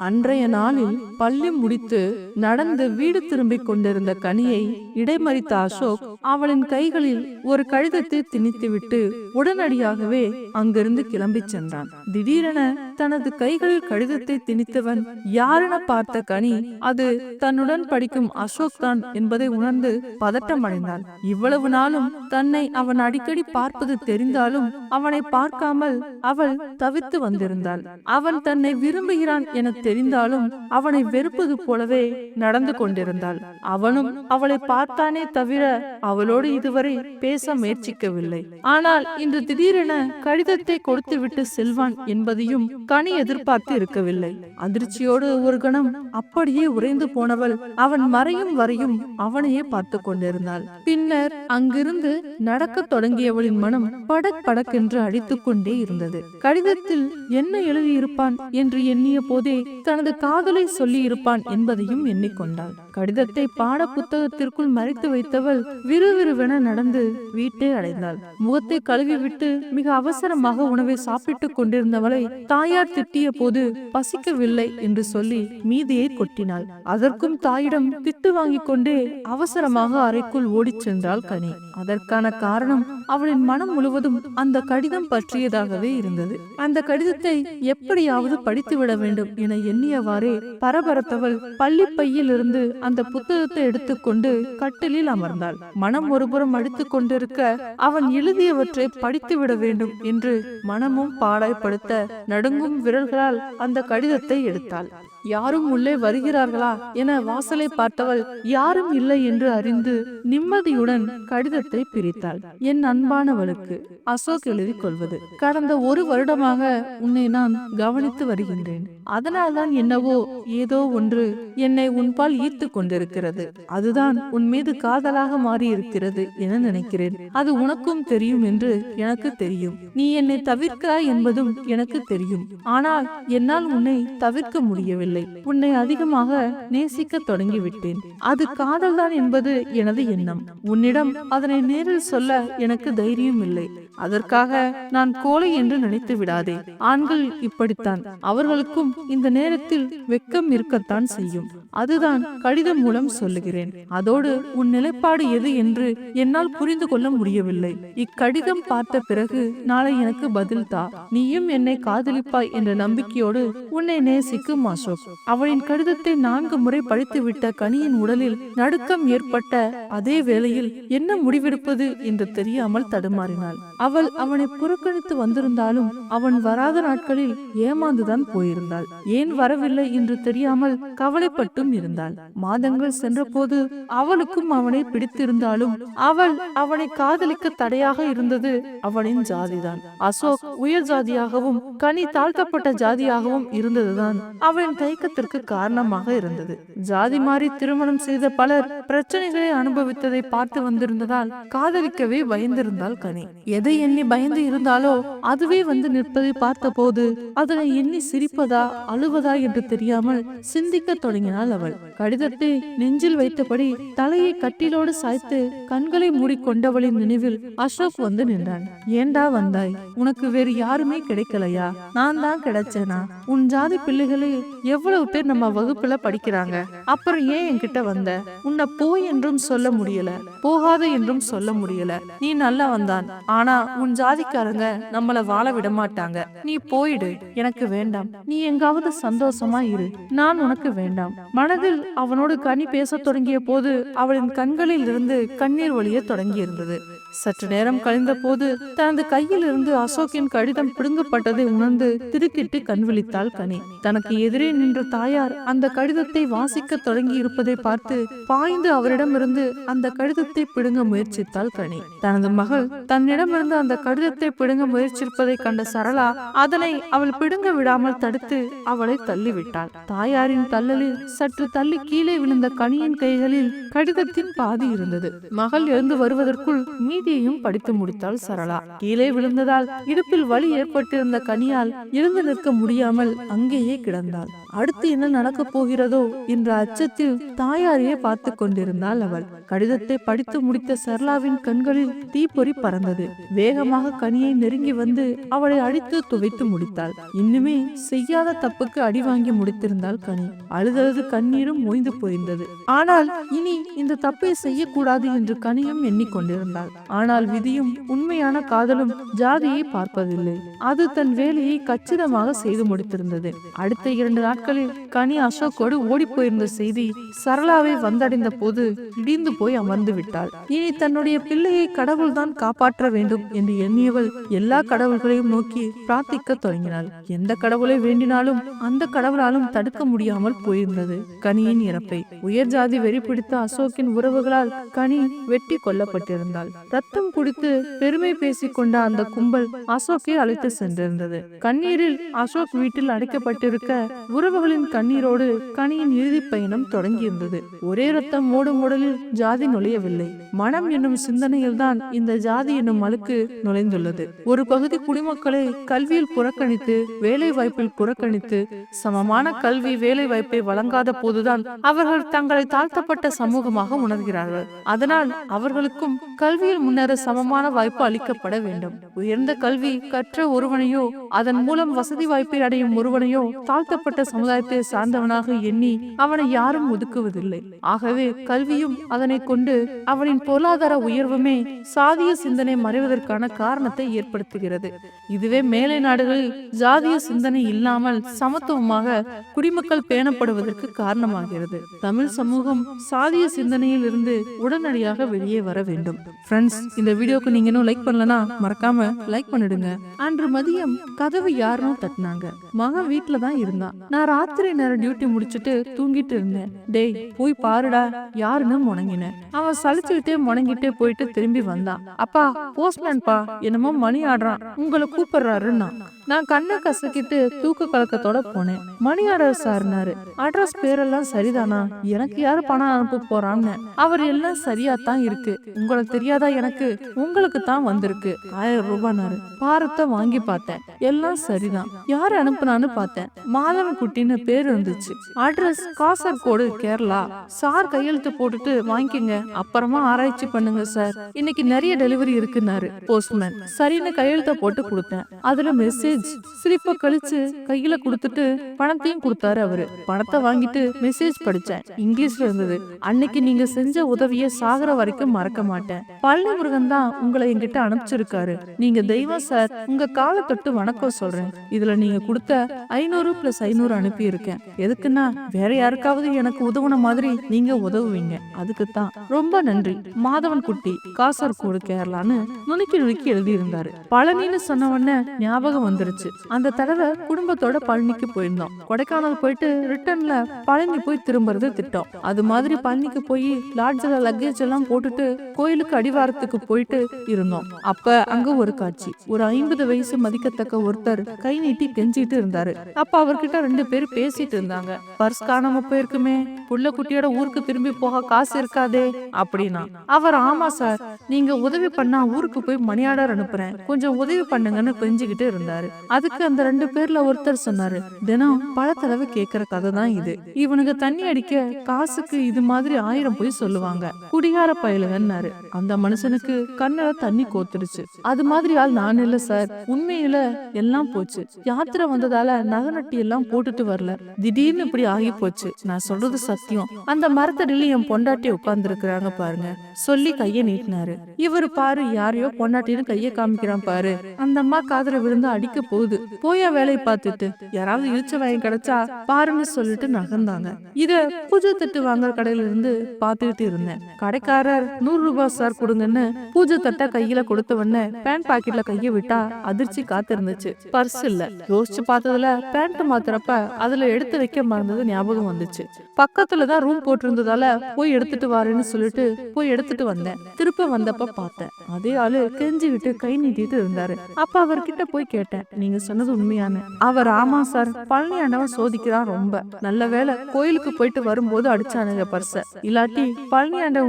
அன்றைய நாளில் பள்ளி முடித்து நடந்து வீடு திரும்பிக் கொண்டிருந்த கனியை இடைமறித்த அசோக் அவளின் கைகளில் ஒரு கடிதத்தை திணித்துவிட்டு உடனடியாகவே அங்கிருந்து கிளம்பிச் சென்றான். திடீரென தனது கைகளில் கடிதத்தை திணித்தவன் யாரென பார்த்த கனி அது தன்னுடன் படிக்கும் அசோக் தான் என்பதை உணர்ந்து பதட்டம் அடைந்தாள் இவ்வளவு நாளும் தன்னை அவன் அடிக்கடி பார்ப்பது தெரிந்தாலும் அவனை பார்க்காமல் அவள் தவித்து வந்திருந்தாள். அவன் தன்னை விரும்புகிறான் என தெரிந்தாலும் அவனை வெறுப்பது போலவே நடந்து கொண்டிருந்தாள். அவனும் அவளை பார்த்தானே தவிர அவளோடு இதுவரை பேச முயற்சிக்கவில்லை. ஆனால் இன்று திடீரென கடிதத்தை கொடுத்துவிட்டு செல்வான் என்பதையும் கனி எதிர்பார்த்து இருக்கவில்லை. அதிர்ச்சியோடு ஒரு கணம் அப்படியே உறைந்து போனவள் அவன் மறையும் வரையும் அவனையே பார்த்து கொண்டிருந்தாள். பின்னர் அங்கிருந்து நடக்கத் தொடங்கியவளின் மனம் படக் படக்கென்று அடித்துக் கொண்டே இருந்தது. கடிதத்தில் என்ன எழுதியிருப்பான்? என்று எண்ணிய போதே தனது காதலை சொல்லி இருப்பான் என்பதையும் எண்ணிக்கொண்டாள். கடிதத்தை பாட புத்தகத்திற்குள் மறைத்து வைத்தவள் விறுவிறுவென நடந்து வீட்டை அடைந்தாள். முகத்தை கழுவி விட்டு மிக அவசரமாக உணவை சாப்பிட்டுக் கொண்டிருந்தவளை தாயார் தாயார் திட்டிய போது பசிக்கவில்லை என்று சொல்லி மீதியை கொட்டினாள். அதற்கும் தாயிடம் திட்டு வாங்கிக் கொண்டே அவசரமாக அறைக்குள் ஓடிச் சென்றாள் கனி. அதற்கான காரணம் அவளின் மனம் முழுவதும் அந்த கடிதம் பற்றியதாகவே இருந்தது. அந்த கடிதத்தை எப்படியாவது படித்துவிட வேண்டும் என எண்ணியவாறே பரபரத்தவள் பள்ளி பையில் இருந்து அந்த புத்தகத்தை எடுத்துக்கொண்டு கட்டிலில் அமர்ந்தாள். மனம் ஒருபுறம் அடித்துக் கொண்டிருக்க அவன் எழுதியவற்றை படித்துவிட வேண்டும் என்று மனமும் பாடாய்ப்படுத்த நடுங்கும் விரல்களால் அந்த கடிதத்தை எடுத்தாள். யாரும் உள்ளே வருகிறார்களா என வாசலை பார்த்தவள் யாரும் இல்லை என்று அறிந்து நிம்மதியுடன் கடிதத்தை பிரித்தாள். என் அன்பானவளுக்கு அசோக் எழுதி கொள்வது. கடந்த ஒரு வருடமாக உன்னை நான் கவனித்து வருகின்றேன். அதனால்தான் என்னவோ ஏதோ ஒன்று என்னை உன்பால் ஈர்த்து கொண்டிருக்கிறது. அதுதான் உன் மீது காதலாக மாறி இருக்கிறது என நினைக்கிறேன். அது உனக்கும் தெரியும் என்று எனக்கு தெரியும். நீ என்னை தவிர்க்கிறாய் என்பதும் எனக்கு தெரியும். ஆனால் என்னால் உன்னை தவிர்க்க முடியவில்லை. உன்னை அதிகமாக நேசிக்க தொடங்கிவிட்டேன். அது காதல்தான் என்பது எனது எண்ணம். உன்னிடம் அதனை நேரில் சொல்ல எனக்கு தைரியம் இல்லை. அதற்காக நான் கோழை என்று நினைத்து விடாதே. ஆண்கள் இப்படித்தான். அவர்களுக்கும் இந்த நேரத்தில் வெக்கம் இருக்கத்தான் செய்யும். அதுதான் கடிதம் மூலம் சொல்லுகிறேன். அதோடு உன் நிலைப்பாடு எது என்று என்னால் புரிந்து கொள்ள முடியவில்லை. இக்கடிதம் பார்த்த பிறகு நாளை எனக்கு பதில் தா. நீயும் என்னை காதலிப்பாய் என்ற நம்பிக்கையோடு உன்னை நேசிக்கும் அசோக். அவளின் கடிதத்தை நான்கு முறை படித்துவிட்ட கனியின் உடலில் நடுக்கம் ஏற்பட்ட அதே வேளையில் என்ன முடிவெடுப்பது என்று தெரியாமல் தடுமாறினாள். அவள் அவனை புறக்கணித்து வந்திருந்தாலும் அவன் வராத நாட்களில் ஏமாந்துதான் போயிருந்தாள். ஏன் வரவில்லை என்று தெரியாமல் கவலைப்பட்டும் இருந்தாள். மாதங்கள் சென்றபோது அவளுக்கும் அவனை பிடித்திருந்தாலும் அவள் அவனை காதலிக்க தடையாக இருந்தது அவனின் ஜாதிதான். அசோக் உயர் ஜாதியாகவும் கனி தாழ்த்தப்பட்ட ஜாதியாகவும் இருந்ததுதான் அவளின் தயக்கத்திற்கு காரணமாக இருந்தது. ஜாதி மாறி திருமணம் செய்த பலர் பிரச்சனைகளை அனுபவித்ததை பார்த்து வந்திருந்ததால் காதலிக்கவே பயந்திருந்தாள் கனி. எதை எண்ணி பயந்து இருந்தாலோ அதுவே வந்து நிற்பதை பார்த்தபோது அதனை எண்ணி சிரிப்பதா அழுவதா என்று தெரியாமல் சிந்திக்க தொடங்கினாள் அவள். கடிதத்தை நெஞ்சில் வைத்தபடி தலையை கட்டிலோடு சாய்த்து கண்களை மூடிக்கொண்டவளின் நினைவில் அசோக் வந்து நின்றான். ஏண்டா வந்தாய்? உனக்கு வேறு யாருமே கிடைக்கலையா? நான் தான் கிடைச்சேனா? உன் ஜாதி பிள்ளைகளே எவ்வளவு பேர் நம்ம வகுப்புல படிக்கிறாங்க? அப்புறம் ஏன் என்கிட்ட வந்த? உன்னை போய் என்றும் சொல்ல முடியல. போகாத என்றும் சொல்ல முடியல. நீ நல்லா வந்தான். ஆனா உன் ஜாதிக்காரங்க நம்மள வாழ விட மாட்டாங்க. நீ போயிடு. எனக்கு வேண்டாம். நீ எங்காவது சந்தோஷமா இரு. நான் உனக்கு வேண்டாம். மனதில் அவனோடு கனி பேசத் தொடங்கிய போது அவளின் கண்களில் இருந்து கண்ணீர் ஒளிய தொடங்கி இருந்தது சற்று நேரம் கழிந்த போது தனது கையில் இருந்து அசோக்கின் கடிதம் பிடுங்கப்பட்டதை உணர்ந்து திருக்கிட்டு கண் விழித்தாள் கனி. தனக்கு எதிரே நின்ற தாயார் அந்த கடிதத்தை வாசிக்க தொடங்கி இருப்பதை பார்த்து பாய்ந்து அவரிடமிருந்து அந்த கடிதத்தை பிடுங்க முயற்சித்தாள் கனி. தனது மகள் தன்னிடமிருந்து அந்த கடிதத்தை பிடுங்க முயற்சிப்பதை கண்ட சரளா அதனை அவள் பிடுங்க விடாமல் தடுத்து அவளை தள்ளிவிட்டாள். தாயாரின் தள்ளலில் சற்று தள்ளி கீழே விழுந்த கனியின் கைகளில் கடிதத்தின் பாதி இருந்தது. மகள் எழுந்து வருவதற்குள் செய்தியையும் படித்து முடித்தாள் சரளா. கீழே விழுந்ததால் இடுப்பில் வலி ஏற்பட்டிருந்த கனியால் எழுந்து நிற்க முடியாமல் அங்கேயே கிடந்தாள். அடுத்து என்ன நடக்கப் போகிறதோ என்ற அச்சத்தில் தாயாரையே பார்த்து கொண்டிருந்தாள் அவள். கடிதத்தை படித்து முடித்த சரளாவின் கண்களில் தீப்பொறி பறந்தது. வேகமாக கனியை நெருங்கி வந்து அவளை அடித்து துவைத்து முடித்தாள். இன்னுமே செய்யாத தப்புக்கு அடி வாங்கி முடித்திருந்தாள் கனி. அழுதழுது கண்ணீரும் ஓய்ந்து போயிருந்தது ஆனால் இனி இந்த தப்பை செய்யக்கூடாது என்று கனியும் எண்ணிக்கொண்டிருந்தாள். ஆனால் விதியும் உண்மையான காதலும் ஜாதியை பார்ப்பதில்லை. அது தன் வேலையை கச்சிதமாக செய்து முடித்திருந்தது. அடுத்த இரண்டு நாட்களில் கனி அசோக்கோடு ஓடி போயிருந்த செய்தி சரளாவை வந்தடைந்த போது இடிந்து போய் அமர்ந்து விட்டாள். இனி தன்னுடைய பிள்ளையை கடவுள்தான் காப்பாற்ற வேண்டும் என்று எண்ணியவள் எல்லா கடவுள்களையும் நோக்கி பிரார்த்திக்க தொடங்கினாள். எந்த கடவுளை வேண்டினாலும் அந்த கடவுளாலும் தடுக்க முடியாமல் போயிருந்தது கனியின் இறப்பை. உயர் ஜாதி வெறி பிடித்த அசோக்கின் உறவுகளால் கனி வெட்டி கொல்லப்பட்டிருந்தாள். ரத்தம் குடித்து பெருமை பேசிக் கொண்ட அந்த கும்பல் அசோக்கை அழைத்து சென்றிருந்தது. கண்ணீரில் அசோக் வீட்டில் அடைக்கப்பட்டிருக்க உறவுகளின் கண்ணீரோடு கனியின் இறுதி பயணம் தொடங்கியிருந்தது. ஒரே ரத்தம் ஓடும் உடலில் ஜாதி நுழையவில்லை. மனம் என்னும் சிந்தனையில் தான் இந்த ஜாதி என்னும் அழுக்கு நுழைந்துள்ளது. ஒரு பகுதி குடிமக்களை கல்வியில் புறக்கணித்து வேலை வாய்ப்பில் புறக்கணித்து சமமான கல்வி வேலை வாய்ப்பை வழங்காத போதுதான் அவர்கள் தங்களை தாழ்த்தப்பட்ட சமூகமாக உணர்கிறார்கள். அதனால் அவர்களுக்கும் கல்வியில் முன்னர சமமான வாய்ப்பு அளிக்கப்பட வேண்டும். உயர்ந்த கல்வி கற்ற ஒருவனையோ அதன் மூலம் வசதி வாய்ப்பை அடையும் ஒருவனையோ தாழ்த்தப்பட்ட சமுதாயத்தை சார்ந்தவனாக எண்ணி அவனை யாரும் ஒதுக்குவதில்லை. ஆகவே கல்வியும் அதனை கொண்டு அவனின் பொருளாதார உயர்வுமே சாதிய சிந்தனை மறைவதற்கான காரணத்தை ஏற்படுத்துகிறது. இதுவே மேலை நாடுகளில் ஜாதிய சிந்தனை இல்லாமல் சமத்துவமாக குடிமக்கள் பேணப்படுவதற்கு காரணமாகிறது. தமிழ் சமூகம் சாதிய சிந்தனையில் இருந்து உடனடியாக வெளியே வர வேண்டும். ஃப்ரெண்ட்ஸ் இந்த வீடியோக்கு நீங்க இன்னும் லைக் பண்ணலனா மறக்காம லைக் பண்ணிடுங்க. அன்று மதியம் கதவு யாரும் தட்டினாங்க. மகன் வீட்ல தான் இருந்தான். நான் ராத்திரி நேரம் டியூட்டி முடிச்சிட்டு தூங்கிட்டு இருந்தேன். டேய் போய் பாருடா யாருன்னு முணங்கினேன். அவன் சலிச்சுக்கிட்டே முணங்கிட்டே போயிட்டு திரும்பி வந்தான். அப்பா போஸ்ட்மேன் பா. என்னமோ மணி ஆடுறான். உங்களை கூப்பிடுறாருன்னா. நான் கண்ணை கசக்கிட்டு தூக்க கலக்கத்தோட போனேன். மணி ஆர்டர் சார்னாரு அட்ரஸ் பேரெல்லாம் சரிதானா? எனக்கு யாரு பணம் அனுப்ப போறான்னு? அவர் எல்லாம் சரியா தான் இருக்கு. உங்களுக்கு தெரியாதா எனக்கு உங்களுக்கு தான் வந்திருக்கு. ஆயிரம் ரூபாய்னாரு பாரத்தை வாங்கி பார்த்தேன். எல்லாம் சரிதான். யார் அனுப்புனான்னு பார்த்தேன். மாதவ குட்டின்னு பேர் இருந்துச்சு. அட்ரஸ் காசர்கோடு கேரளா. சார் கையெழுத்து போட்டுட்டு வாங்கிக்கங்க. அப்புறமா ஆராய்ச்சி பண்ணுங்க சார். இன்னைக்கு நிறைய டெலிவரி இருக்குன்னாரு போஸ்ட்மேன். சரின்னு கையெழுத்த போட்டு கொடுத்தேன். அதுல மெசேஜ். சிரிப்ப கழிச்சு கையில கொடுத்துட்டு பணத்தையும் கொடுத்தாரு அவரு. பணத்தை வாங்கிட்டு மெசேஜ் படிச்சேன். இங்கிலீஷ்ல இருந்தது. அன்னைக்கு நீங்க செஞ்ச உதவிய சாகர வரைக்கும் மறக்க மாட்டேன். பழனி முருகன் தான் உங்களை என்கிட்ட அனுப்பிச்சிருக்காரு. நீங்க தெய்வம் சார். உங்க காலை தொட்டு வணக்கம் சொல்றேன். இதுல நீங்க கொடுத்த ஐநூறு பிளஸ் ஐநூறு அனுப்பி இருக்கேன் எதுக்குன்னா வேற யாருக்காவது எனக்கு உதவுன மாதிரி நீங்க உதவுவீங்க. அதுக்கு தான் ரொம்ப நன்றி. மாதவன் குட்டி காசர்கோடு கேரளான்னு நுணுக்கி நுணுக்கி எழுதி இருந்தாரு பழனின்னு சொன்ன உடனே ஞாபகம் வந்துருச்சு. அந்த தடவை குடும்பத்தோட பழனிக்கு போயிருந்தோம். கொடைக்கானல் போயிட்டு ரிட்டர்ன்ல பழனி போய் திரும்புறது திட்டம். அது மாதிரி பழனிக்கு போய் லாட்ஜில் லக்கேஜ் எல்லாம் போட்டுட்டு கோயிலுக்கு அடிவாரத்துக்கு போயிட்டு இருந்தோம். அப்ப அங்க ஒரு காட்சி. ஒரு ஐம்பது வயசு மதிக்கத்தக்க ஒருத்தர் கை நீட்டி கெஞ்சிட்டு இருந்தாரு. அப்ப அவர்கிட்ட ரெண்டு பேர் பேசிட்டு இருந்தாங்க. பர்ஸ் காணாம போயிருக்குமே. புள்ள குட்டியோட ஊருக்கு திரும்பி போக காசு இருக்காதே அப்படின்னா. அவர் ஆமா சார். நீங்க உதவி பண்ணா ஊருக்கு போய் மணி ஆர்டர் அனுப்புறேன். கொஞ்சம் உதவி பண்ணுங்கன்னு கெஞ்சிக்கிட்டு இருந்தாரு. அதுக்கு அந்த ரெண்டு பேர்ல ஒருத்தர் சொன்னாரு. தினம் பல தடவை கேக்குற கதை தான் இது. இவனுக்கு தண்ணி அடிக்க காசுக்கு இது மாதிரி ஆயிரம் போய் சொல்லுவாங்க. குடிகார பயலுகன்னாரு. அந்த மனுஷனுக்கு கண்ணுல தண்ணி கோத்துடுச்சு அது மாதிரி ஆள் நான் இல்ல சார். உண்மையில எல்லாம் போச்சு. யாத்திரை வந்ததால நகை நட்டி எல்லாம் போட்டுட்டு வரல. திடீர்னு இப்படி ஆகி போச்சு. நான் சொல்றது சத்தியம். அந்த மரத்தடியில என் பொண்டாட்டி உட்கார்ந்து இருக்கிறாங்க பாருங்க. சொல்லி கைய நீட்டினாரு. இவரு பாரு யாரையோ பொண்டாட்டின்னு கைய காமிக்கிறான் பாரு. அந்த அம்மா காதல விழுந்து அடிக்க போகுது. போயா வேலையை பார்த்துட்டு யாராவது இழுச்ச வாங்கி கிடைச்சா பாருன்னு சொல்லிட்டு நகர்ந்தாங்க. இத பூஜை தட்டு வாங்குற கடையில இருந்து பாத்துக்கிட்டு இருந்தேன். கடைக்காரர் நூறு ரூபாய் சார் கொடுங்கன்னு பூஜை தட்டை கையில கொடுத்த உடனே பேண்ட் பாக்கெட்ல கைய விட்டா அதிர்ச்சி காத்து இருந்துச்சு பர்ஸ் இல்ல. யோசிச்சு பார்த்ததுல பேண்ட் மாத்துறப்ப அதுல எடுத்து வைக்க மறந்தது ஞாபகம் வந்துச்சு. பக்கத்துல தான் ரூம் போட்டிருந்ததால போய் எடுத்துட்டு வாருன்னு சொல்லிட்டு போய் எடுத்துட்டு வந்தேன். திருப்ப வந்தப்ப பார்த்தேன். அதே ஆளு கெஞ்சிக்கிட்டு கை நீட்டிட்டு இருந்தாரு. அப்ப அவர்கிட்ட போய் கேட்டேன். நீங்க சொன்னது உண்மையான அவர் ஆமா சார். பழனி ஆண்டவன் சோதிக்கிறான் ரொம்ப. நல்ல வேளை கோயிலுக்கு போயிட்டு வரும்போது அடிச்சானுங்க பர்ச இல்லாட்டி பழனி ஆண்டவன்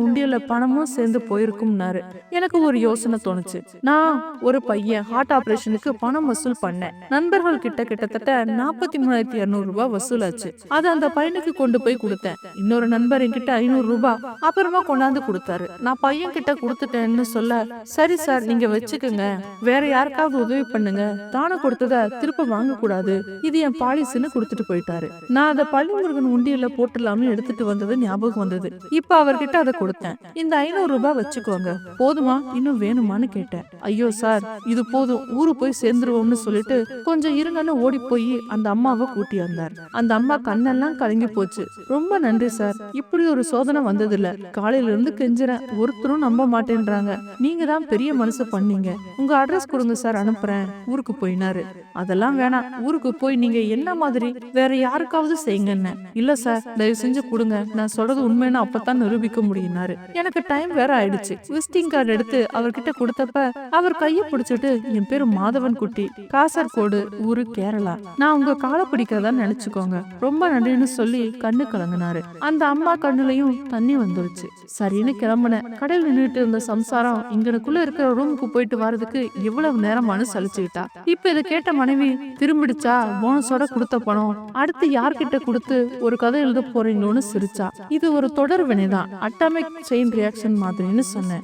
பணமும் சேர்ந்து போயிருக்கும்னாரு. எனக்கு ஒரு யோசனை தோணுச்சு. நான் ஒரு பையன் ஹார்ட் ஆபரேஷனுக்கு பணம் வசூல் பண்ணேன். நண்பர்கள் கிட்ட கிட்டத்தட்ட நாற்பத்தி மூணாயிரத்தி இருநூறு ரூபாய் வசூலாச்சு. அதை அந்த பையனுக்கு கொண்டு போய் கொடுத்தேன். இன்னொரு நண்பர் என்கிட்ட ஐநூறு ரூபாய் அப்புறமா கொண்டாந்து கொடுத்தாரு. நான் பையன் கிட்ட கொடுத்துட்டேன்னு சொல்ல சரி சார் நீங்க வச்சுக்கோங்க. வேற யாருக்காவது உதவி பண்ணுங்க. தானம் கொடுத்தத திருப்ப வாங்க கூடாது இது என் பாலிசின்னு கொடுத்துட்டு போயிட்டாரு. நான் அதை பள்ளிமுருகன் உண்டியல்ல போட்டுலாம்னு எடுத்துட்டு வந்தது ஞாபகம் வந்தது. இப்ப அவர்கிட்ட அதை கொடுத்தேன். இந்த ஐநூறு ரூபாய் வச்சுக்கோங்க. போதுமா? இன்னும் வேணுமான்னு கேட்டேன். ஐயோ சார் இது போதும். ஊரு போய் சேர்ந்துருவோம்னு சொல்லிட்டு கொஞ்சம் இருங்கன்னு ஓடி போய் அந்த அம்மாவை கூட்டி வந்தார். அந்த அம்மா கண்ணெல்லாம் கலங்கி போச்சு. ரொம்ப நன்றி சார். இப்படி ஒரு சோதனை வந்ததில்ல. காலையில இருந்து கெஞ்சுறேன். ஒருத்தரும் நம்ப மாட்டேன்றாங்க. நீங்க தான் பெரிய மனசு பண்ணீங்க. உங்க அட்ரஸ் கொடுங்க சார். அனுப்புறேன். ஊருக்கு போயினாரு. அதெல்லாம் வேணாம். ஊருக்கு போய் நீங்க என்ன மாதிரி வேற யாருக்காவது செய்யுங்கன்னு. இல்ல சார். தயவு செஞ்சு கொடுங்க. நான் சொல்றது உண்மைன்னு அப்பதான் நிரூபிக்க முடியினாரு எனக்கு டைம் வேற ஆயிடுச்சு. விசிட்டிங் கார்டு எடுத்து அவர்கிட்ட கொடுத்தப்ப அவர் கையை பிடிச்சிட்டு என் பேரு மாதவன் குட்டி. காசர்கோடு ஊரு கேரளா. நான் உங்க காலை பிடிக்கிறதா நினைச்சுக்கோங்க. ரொம்ப நன்றின்னு சொல்லி கண்ணு கலங்கினாரு. அந்த அம்மா கண்ணுலயும் தண்ணி வந்துருச்சு. சரின்னு கிளம்புனேன். கடையில் நின்றுட்டு இருந்த சம்சாரம் இங்கனுக்குள்ள இருக்கிற ரூமுக்கு போயிட்டு வர்றதுக்கு இவ்வளவு நேரமானு சலிச்சுக்கிட்டா இப்ப இதை கேட்ட மனைவி திரும்பிடுச்சா? போனஸோட கொடுத்த பணம். அடுத்து யார்கிட்ட கொடுத்து ஒரு கதை எழுத போறீங்களோன்னு சிரிச்சா. இது ஒரு தொடர் வினைதான். அட்டாமிக் செயின் ரியாக்ஷன் மாதிரின்னு சொன்னேன்.